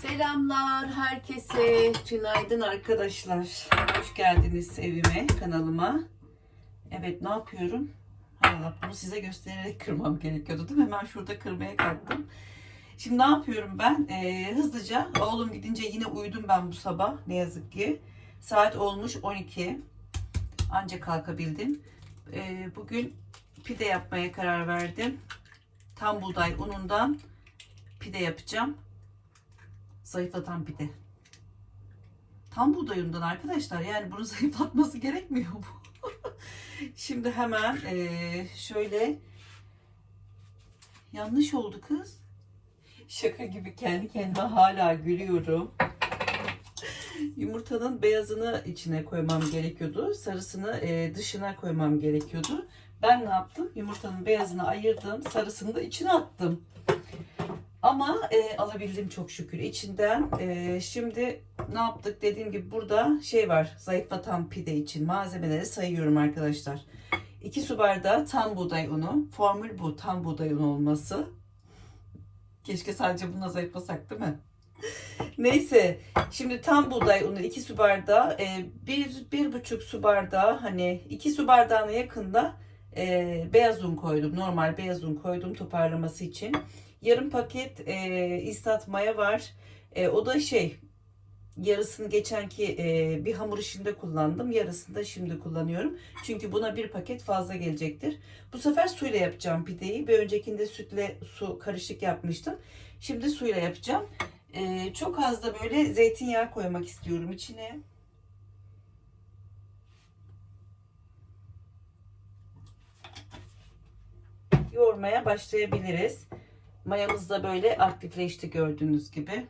Selamlar herkese. Günaydın arkadaşlar. Hoş geldiniz evime, kanalıma. Evet ne yapıyorum? Allah bunu size göstererek kırmam gerekiyordu değil mi? Hemen şurada kırmaya kalktım. Şimdi ne yapıyorum ben? Ee, hızlıca oğlum gidince yine uyudum ben bu sabah ne yazık ki. Saat olmuş 12. Ancak kalkabildim. Ee, bugün pide yapmaya karar verdim. Tam buğday unundan pide yapacağım. Zayıflatan pide. Tam buğday unundan arkadaşlar. Yani bunu zayıflatması gerekmiyor mu? Şimdi hemen eee, şöyle yanlış oldu kız. Şaka gibi kendi kendime hala gülüyorum. Yumurtanın beyazını içine koymam gerekiyordu. Sarısını eee, dışına koymam gerekiyordu. Ben ne yaptım? Yumurtanın beyazını ayırdım. Sarısını da içine attım. Ama e, alabildim çok şükür içinden. E, şimdi ne yaptık? Dediğim gibi burada şey var. Zayıflatan pide için malzemeleri sayıyorum arkadaşlar. 2 su bardağı tam buğday unu. Formül bu tam buğday unu olması. Keşke sadece bununla zayıflasak değil mi? Neyse. Şimdi tam buğday unu 2 su bardağı. E, bir, bir buçuk su bardağı hani 2 su bardağına yakında e, beyaz un koydum. Normal beyaz un koydum toparlaması için. Yarım paket e, istat maya var. E, o da şey yarısını geçenki e, bir hamur işinde kullandım. Yarısını da şimdi kullanıyorum. Çünkü buna bir paket fazla gelecektir. Bu sefer suyla yapacağım pideyi. Bir öncekinde sütle su karışık yapmıştım. Şimdi suyla yapacağım. E, çok az da böyle zeytinyağı koymak istiyorum içine. Yoğurmaya başlayabiliriz. Mayamız da böyle aktifleşti gördüğünüz gibi.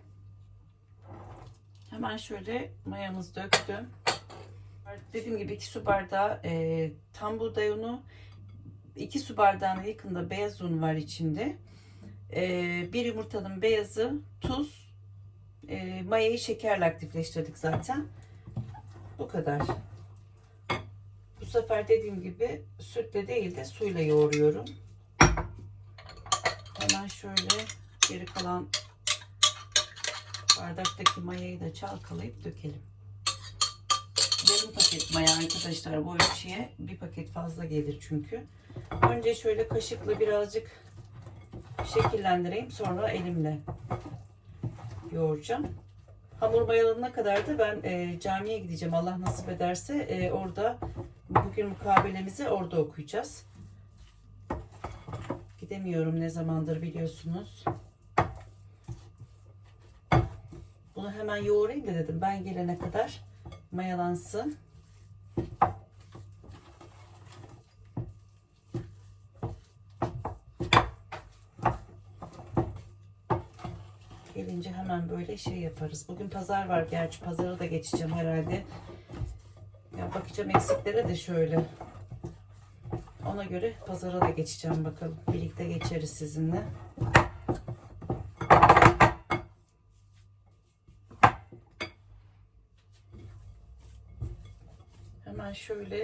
Hemen şöyle mayamızı döktüm. Dediğim gibi 2 su bardağı e, tam buğday unu, 2 su bardağına yakında beyaz un var içinde. E, bir yumurtanın beyazı, tuz, e, mayayı şekerle aktifleştirdik zaten. Bu kadar. Bu sefer dediğim gibi sütle değil de suyla yoğuruyorum. Hemen şöyle geri kalan bardaktaki mayayı da çalkalayıp dökelim. Yarım paket maya arkadaşlar bu ölçüye bir paket fazla gelir çünkü. Önce şöyle kaşıkla birazcık şekillendireyim sonra elimle yoğuracağım. Hamur mayalanana kadar da ben e, camiye gideceğim Allah nasip ederse e, orada bugün mukabelemizi orada okuyacağız. Gidemiyorum ne zamandır biliyorsunuz. Bunu hemen yoğurayım da dedim. Ben gelene kadar mayalansın. Gelince hemen böyle şey yaparız. Bugün pazar var gerçi. Pazara da geçeceğim herhalde. Ya bakacağım eksiklere de şöyle. Ona göre pazara da geçeceğim bakalım. Birlikte geçeriz sizinle. Hemen şöyle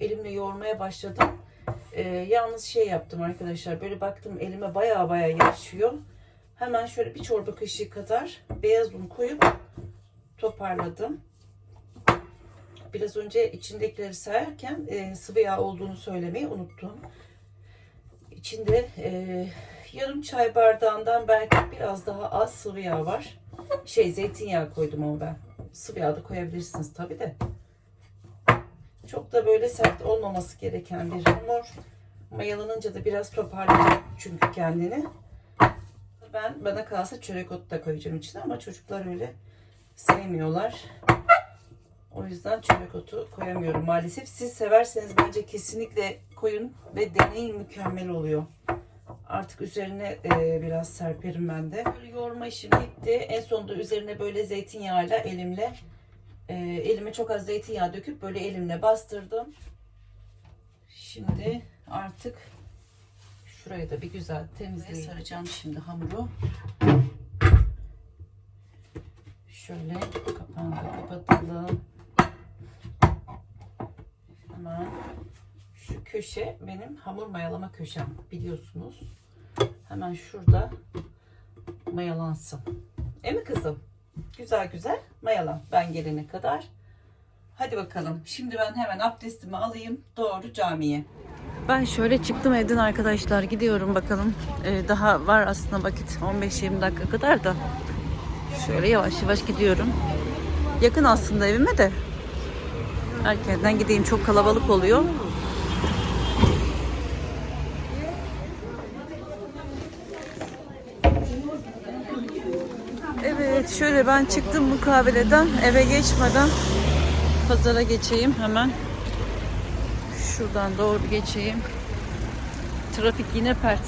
elimle yoğurmaya başladım. Ee, yalnız şey yaptım arkadaşlar. Böyle baktım elime baya baya yaşıyor. Hemen şöyle bir çorba kaşığı kadar beyaz un koyup toparladım biraz önce içindekileri sayarken e, sıvı yağ olduğunu söylemeyi unuttum. İçinde e, yarım çay bardağından belki biraz daha az sıvı yağ var. Şey zeytinyağı koydum ama ben. Sıvı yağ da koyabilirsiniz tabi de. Çok da böyle sert olmaması gereken bir hamur. Mayalanınca da biraz toparlayacak çünkü kendini. Ben bana kalsa çörek otu da koyacağım içine ama çocuklar öyle sevmiyorlar. O yüzden çörek otu koyamıyorum maalesef. Siz severseniz bence kesinlikle koyun ve deneyin mükemmel oluyor. Artık üzerine e, biraz serperim ben de. Böyle yoğurma işim bitti. En sonunda üzerine böyle zeytinyağıyla elimle e, elime çok az zeytinyağı döküp böyle elimle bastırdım. Şimdi artık şurayı da bir güzel temizleyip saracağım şimdi hamuru. Şöyle kapağını kapatalım. Hemen şu köşe benim hamur mayalama köşem biliyorsunuz. Hemen şurada mayalansın. E mi kızım? Güzel güzel mayalan ben gelene kadar. Hadi bakalım. Şimdi ben hemen abdestimi alayım. Doğru camiye. Ben şöyle çıktım evden arkadaşlar. Gidiyorum bakalım. Ee, daha var aslında vakit. 15-20 dakika kadar da. Şöyle yavaş yavaş gidiyorum. Yakın aslında evime de. Erkenden gideyim. Çok kalabalık oluyor. Evet şöyle ben çıktım mukaveleden eve geçmeden pazara geçeyim hemen. Şuradan doğru geçeyim. Trafik yine pert.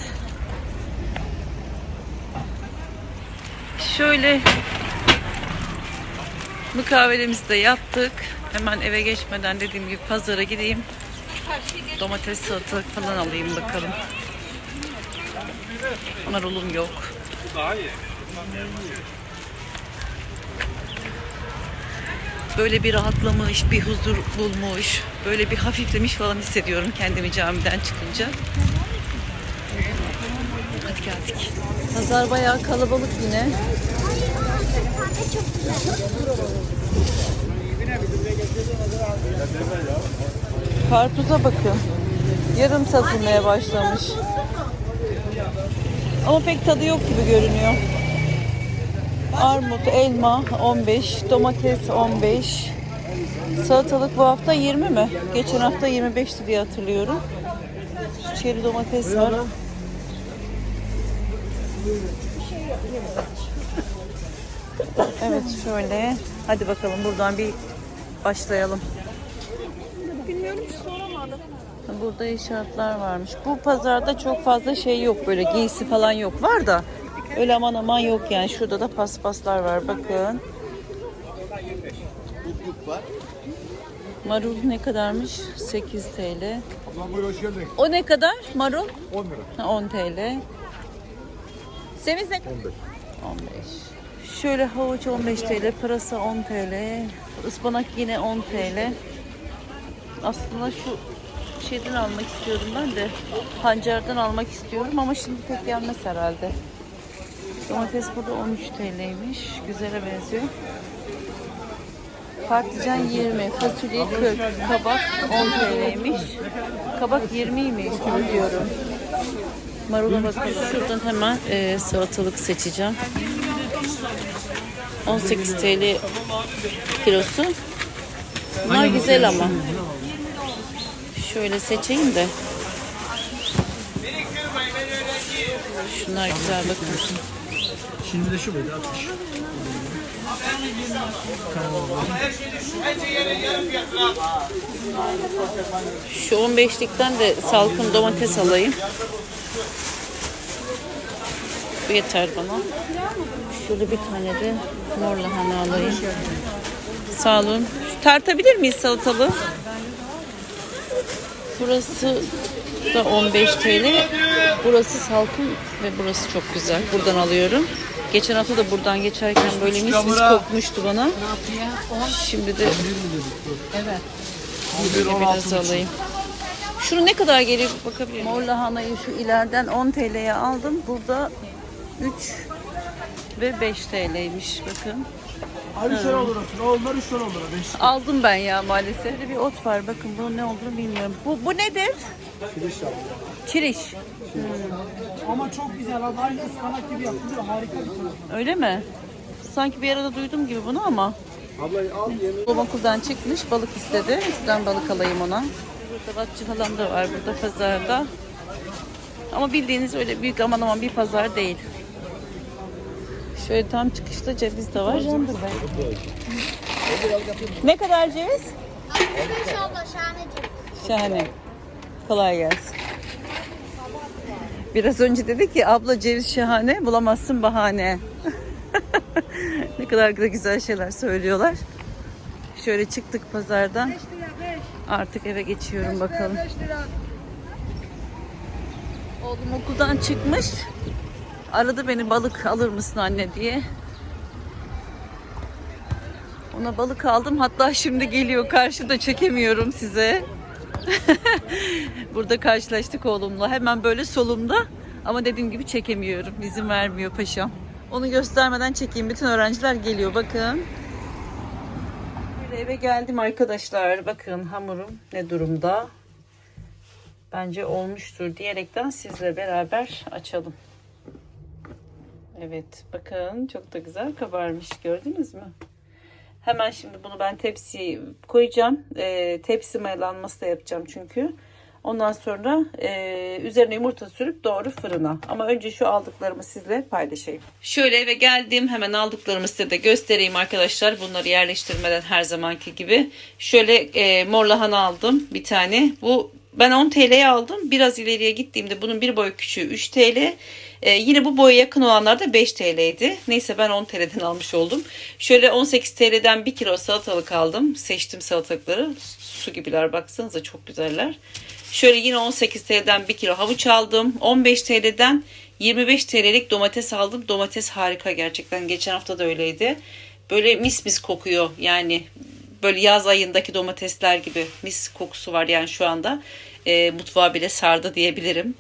Şöyle mukavelemizi de yaptık. Hemen eve geçmeden dediğim gibi pazara gideyim. Domates, salatalık falan alayım bakalım. Marulum yok. Böyle bir rahatlamış, bir huzur bulmuş, böyle bir hafiflemiş falan hissediyorum kendimi camiden çıkınca. Hadi geldik. Pazar bayağı kalabalık yine. Karpuza bakın. Yarım satılmaya başlamış. Ama pek tadı yok gibi görünüyor. Armut, elma 15, domates 15. Salatalık bu hafta 20 mi? Geçen hafta 25'ti diye hatırlıyorum. Çeri domates var. Evet şöyle. Hadi bakalım buradan bir başlayalım. Burada inşaatlar varmış. Bu pazarda çok fazla şey yok böyle giysi falan yok. Var da öyle aman aman yok yani. Şurada da paspaslar var bakın. Marul ne kadarmış? 8 TL. O ne kadar marul? 10 lira. Ha, 10 TL. Semiz ne? 15. 15. Şöyle havuç 15 TL, pırasa 10 TL, ıspanak yine 10 TL. Aslında şu şeyden almak istiyorum ben de. Pancardan almak istiyorum ama şimdi pek gelmez herhalde. Domates burada 13 TL'ymiş. Güzele benziyor. Patlıcan 20, fasulye 40, kabak 10 TL'ymiş. Kabak 20'ymiş bunu diyorum. Marula bakalım. Şuradan hemen e, salatalık seçeceğim. 18 TL kilosu. Bunlar güzel ama. Şöyle seçeyim de. Şunlar güzel bakın. Şimdi de şu böyle 60. Şu 15'likten de salkım domates alayım. Bu yeter bana. Şöyle bir tane de mor lahana alayım. Sağ olun. Tartabilir miyiz salatalığı? Burası da 15 TL. Burası salkım ve burası çok güzel. Buradan alıyorum. Geçen hafta da buradan geçerken böyle mis mis kokmuştu bana. Şimdi de Böyle biraz alayım. Şunu ne kadar geliyor bakabilir miyim? Mor lahanayı şu ileriden 10 TL'ye aldım. Burada 3 ve 5 TL'ymiş bakın. Abi sen olur. Onlar 3 lira olur. 5 Aldım ben ya maalesef. Burada bir ot var bakın bunun ne olduğunu bilmiyorum. Bu, bu nedir? kiliş yaptı. Çiriş. Ama çok güzel abi. Aynı ıspanak gibi yapılıyor. Harika bir tadı. Öyle mi? Sanki bir arada duydum gibi bunu ama. Ablayı al yemeği. Babam okuldan çıkmış balık istedi. Şuradan balık alayım ona. Burada batçı falan da var burada pazarda. Ama bildiğiniz öyle büyük aman aman bir pazar değil. Şöyle tam çıkışta ceviz de var. Ne kadar ceviz? Arkadaş abla şahaneciğim. Şahane. Kolay gelsin. Biraz önce dedi ki abla ceviz şahane bulamazsın bahane. ne kadar da güzel şeyler söylüyorlar. Şöyle çıktık pazardan. Artık eve geçiyorum bakalım. Oğlum okuldan çıkmış. Aradı beni balık alır mısın anne diye. Ona balık aldım. Hatta şimdi geliyor karşıda çekemiyorum size. Burada karşılaştık oğlumla. Hemen böyle solumda. Ama dediğim gibi çekemiyorum. İzin vermiyor paşam. Onu göstermeden çekeyim. Bütün öğrenciler geliyor. Bakın. Böyle eve geldim arkadaşlar. Bakın hamurum ne durumda. Bence olmuştur diyerekten sizle beraber açalım. Evet bakın çok da güzel kabarmış gördünüz mü? Hemen şimdi bunu ben tepsiye koyacağım. Ee, tepsi mayalanması da yapacağım çünkü. Ondan sonra e, üzerine yumurta sürüp doğru fırına. Ama önce şu aldıklarımı sizle paylaşayım. Şöyle eve geldim. Hemen aldıklarımı size de göstereyim arkadaşlar. Bunları yerleştirmeden her zamanki gibi. Şöyle e, mor lahana aldım bir tane. Bu ben 10 TL'ye aldım. Biraz ileriye gittiğimde bunun bir boy küçüğü 3 TL. Ee, yine bu boya yakın olanlar da 5 TL'ydi. Neyse ben 10 TL'den almış oldum. Şöyle 18 TL'den 1 kilo salatalık aldım. Seçtim salatalıkları. Su gibiler baksanıza çok güzeller. Şöyle yine 18 TL'den 1 kilo havuç aldım. 15 TL'den 25 TL'lik domates aldım. Domates harika gerçekten. Geçen hafta da öyleydi. Böyle mis mis kokuyor. Yani böyle yaz ayındaki domatesler gibi mis kokusu var yani şu anda. E, mutfağı bile sardı diyebilirim.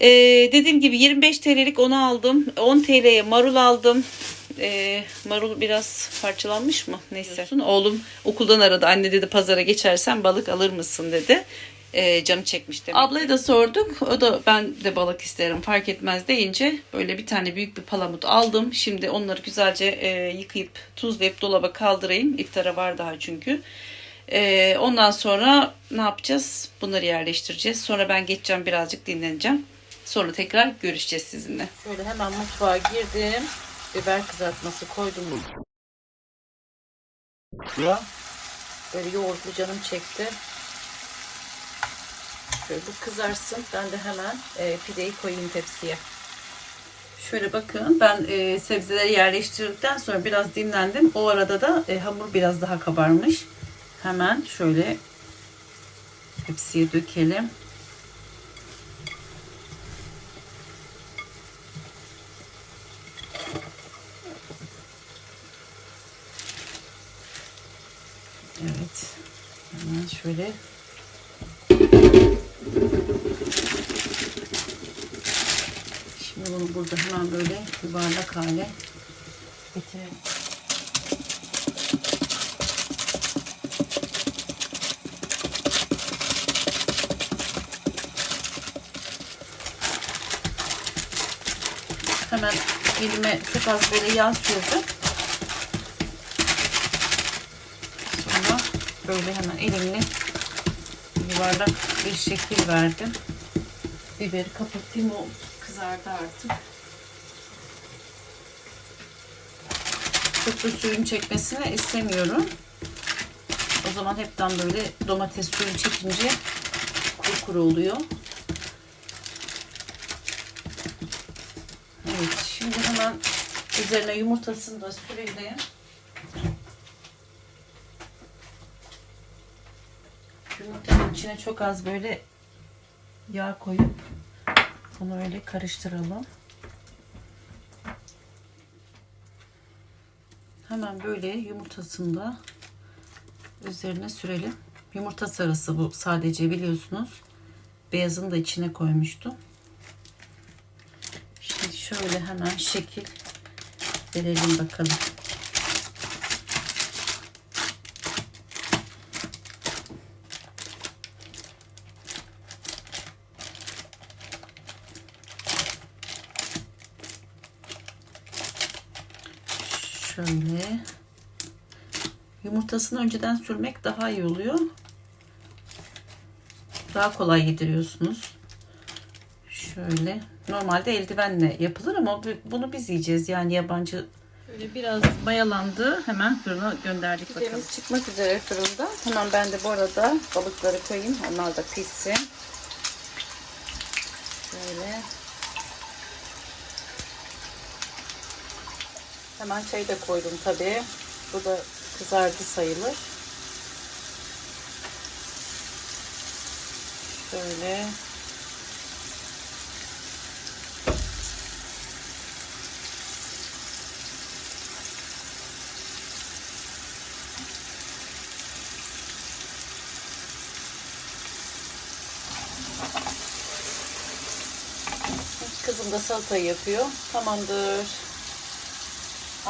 Ee, dediğim gibi 25 TL'lik onu aldım. 10 TL'ye marul aldım. Ee, marul biraz parçalanmış mı? Neyse. Oğlum okuldan aradı. Anne dedi pazara geçersen balık alır mısın dedi. Ee, canı çekmiş demek. Ablaya da sorduk. O da ben de balık isterim fark etmez deyince böyle bir tane büyük bir palamut aldım. Şimdi onları güzelce e, yıkayıp tuzlayıp dolaba kaldırayım. İftara var daha çünkü. Ee, ondan sonra ne yapacağız? Bunları yerleştireceğiz. Sonra ben geçeceğim birazcık dinleneceğim. Sonra tekrar görüşeceğiz sizinle. Şöyle hemen mutfağa girdim. Biber kızartması koydum. Ya. Böyle yoğurtlu canım çekti. Şöyle bu kızarsın. Ben de hemen e, pideyi koyayım tepsiye. Şöyle bakın ben e, sebzeleri yerleştirdikten sonra biraz dinlendim. O arada da e, hamur biraz daha kabarmış. Hemen şöyle tepsiye dökelim. Evet. Hemen şöyle Şimdi bunu burada hemen böyle yuvarlak hale getirelim. Hemen elime çok az böyle yağ sürdüm. Sonra böyle hemen elimle yuvarlak bir şekil verdim. Biberi kapatayım o kızardı artık. Çok da suyun çekmesini istemiyorum. O zaman hepten böyle domates suyun çekince kuru kuru oluyor. Evet şimdi hemen üzerine yumurtasını da süreyim. Yumurtanın içine çok az böyle yağ koyup bunu öyle karıştıralım. Hemen böyle yumurtasını da üzerine sürelim. Yumurta sarısı bu sadece biliyorsunuz. Beyazını da içine koymuştum. Şimdi şöyle hemen şekil verelim bakalım. Şöyle. Yumurtasını önceden sürmek daha iyi oluyor. Daha kolay yediriyorsunuz. Şöyle. Normalde eldivenle yapılır ama bu- bunu biz yiyeceğiz. Yani yabancı Böyle biraz mayalandı. Hemen fırına gönderdik bakalım. Pidemiz çıkmak üzere fırında. Hemen ben de bu arada balıkları koyayım. Onlar da pişsin. Şöyle. Hemen çayı da koydum tabii. Bu da kızardı sayılır. Şöyle. Kızım da salatayı yapıyor. Tamamdır.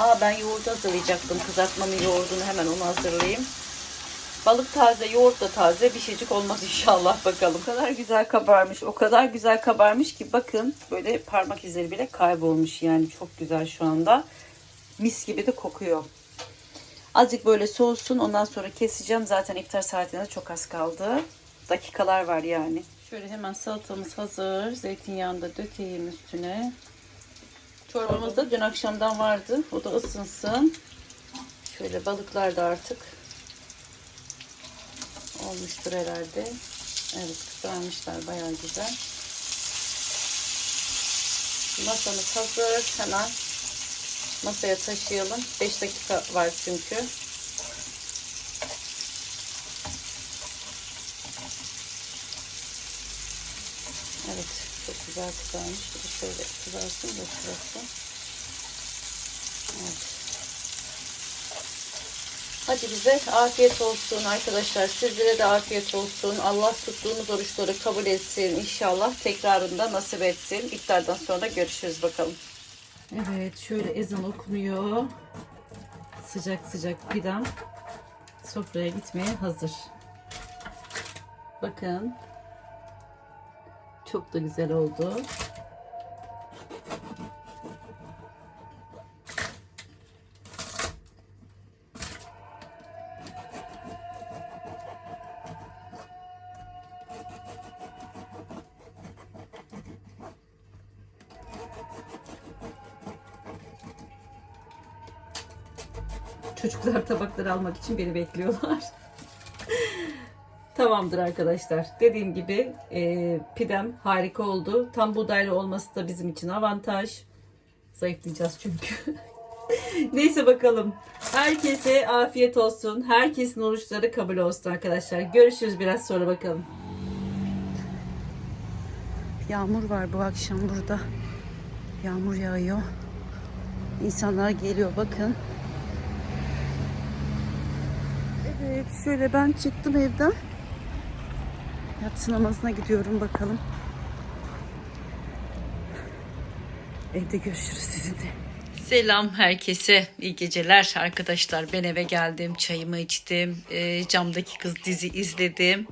Aa ben yoğurt hazırlayacaktım. Kızartmanın yoğurdunu hemen onu hazırlayayım. Balık taze, yoğurt da taze. Bir şeycik olmaz inşallah bakalım. O kadar güzel kabarmış. O kadar güzel kabarmış ki bakın böyle parmak izleri bile kaybolmuş yani. Çok güzel şu anda. Mis gibi de kokuyor. Azıcık böyle soğusun. Ondan sonra keseceğim. Zaten iftar saatine çok az kaldı. Dakikalar var yani. Şöyle hemen salatamız hazır. Zeytinyağını da dökeyim üstüne. Çorbamız da dün akşamdan vardı. O da ısınsın. Şöyle balıklar da artık olmuştur herhalde. Evet kızarmışlar bayağı güzel. Masamız hazır. Hemen masaya taşıyalım. 5 dakika var çünkü. Evet çok güzel kızarmış. Şöyle kızarsın da şurası. Evet. Hadi bize afiyet olsun arkadaşlar. Sizlere de afiyet olsun. Allah tuttuğunuz oruçları kabul etsin. İnşallah tekrarında nasip etsin. İftardan sonra görüşürüz bakalım. Evet şöyle ezan okunuyor. Sıcak sıcak pidem sofraya gitmeye hazır. Bakın. Çok da güzel oldu. Çocuklar tabakları almak için beni bekliyorlar. Tamamdır arkadaşlar. Dediğim gibi e, pidem harika oldu. Tam buğdaylı olması da bizim için avantaj. Zayıflayacağız çünkü. Neyse bakalım. Herkese afiyet olsun. Herkesin oruçları kabul olsun arkadaşlar. Görüşürüz biraz sonra bakalım. Yağmur var bu akşam burada. Yağmur yağıyor. İnsanlar geliyor bakın. Evet şöyle ben çıktım evden. Yatsı namazına gidiyorum bakalım. Evde görüşürüz sizinle. Selam herkese. iyi geceler arkadaşlar. Ben eve geldim. Çayımı içtim. e, camdaki kız dizi izledim.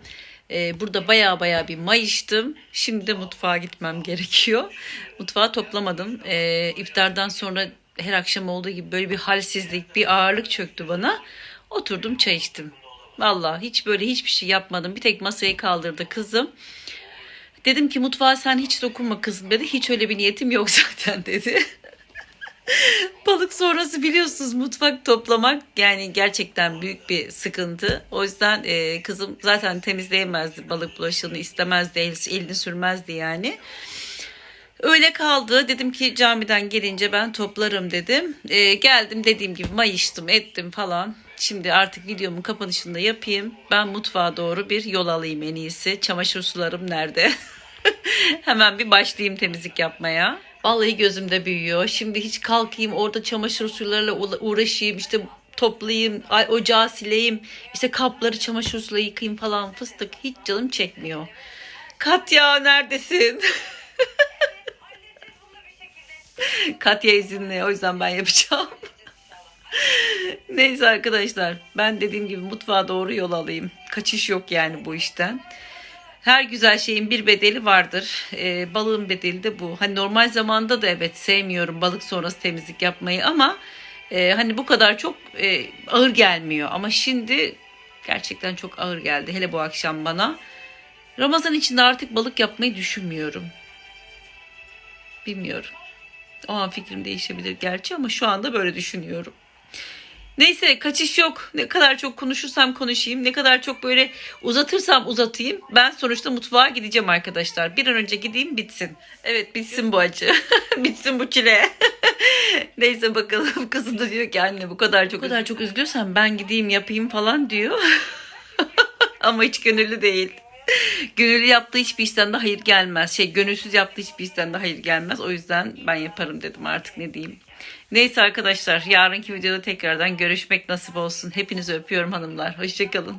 E, burada baya baya bir mayıştım. Şimdi de mutfağa gitmem gerekiyor. Mutfağı toplamadım. E, iftardan sonra her akşam olduğu gibi böyle bir halsizlik, bir ağırlık çöktü bana. Oturdum çay içtim. Vallahi hiç böyle hiçbir şey yapmadım. Bir tek masayı kaldırdı kızım. Dedim ki mutfağa sen hiç dokunma kızım dedi. Hiç öyle bir niyetim yok zaten dedi. Balık sonrası biliyorsunuz mutfak toplamak yani gerçekten büyük bir sıkıntı. O yüzden e, kızım zaten temizleyemezdi balık bulaşığını istemezdi el- elini sürmezdi yani. Öyle kaldı. Dedim ki camiden gelince ben toplarım dedim. E, geldim dediğim gibi mayıştım ettim falan. Şimdi artık videomun kapanışını da yapayım. Ben mutfağa doğru bir yol alayım en iyisi. Çamaşır sularım nerede? Hemen bir başlayayım temizlik yapmaya. Vallahi gözümde büyüyor. Şimdi hiç kalkayım orada çamaşır sularıyla uğra- uğraşayım işte toplayayım, ay- ocağı sileyim, işte kapları çamaşır suyla yıkayayım falan fıstık hiç canım çekmiyor. Katya neredesin? Katya izinli o yüzden ben yapacağım. Neyse arkadaşlar ben dediğim gibi mutfağa doğru yol alayım. Kaçış yok yani bu işten. Her güzel şeyin bir bedeli vardır. Ee, balığın bedeli de bu. Hani normal zamanda da evet sevmiyorum balık sonrası temizlik yapmayı ama e, hani bu kadar çok e, ağır gelmiyor. Ama şimdi gerçekten çok ağır geldi. Hele bu akşam bana. Ramazan içinde artık balık yapmayı düşünmüyorum. Bilmiyorum. O an fikrim değişebilir gerçi ama şu anda böyle düşünüyorum. Neyse kaçış yok. Ne kadar çok konuşursam konuşayım, ne kadar çok böyle uzatırsam uzatayım. Ben sonuçta mutfağa gideceğim arkadaşlar. Bir an önce gideyim bitsin. Evet bitsin bu acı. bitsin bu çile. Neyse bakalım kızım da diyor ki anne bu kadar çok bu kadar çok üzülüyorsan ben gideyim yapayım falan diyor. Ama hiç gönüllü değil. Gönüllü yaptığı hiçbir işten de hayır gelmez. Şey gönülsüz yaptığı hiçbir işten de hayır gelmez. O yüzden ben yaparım dedim artık ne diyeyim. Neyse arkadaşlar yarınki videoda tekrardan görüşmek nasip olsun. Hepinizi öpüyorum hanımlar. Hoşçakalın.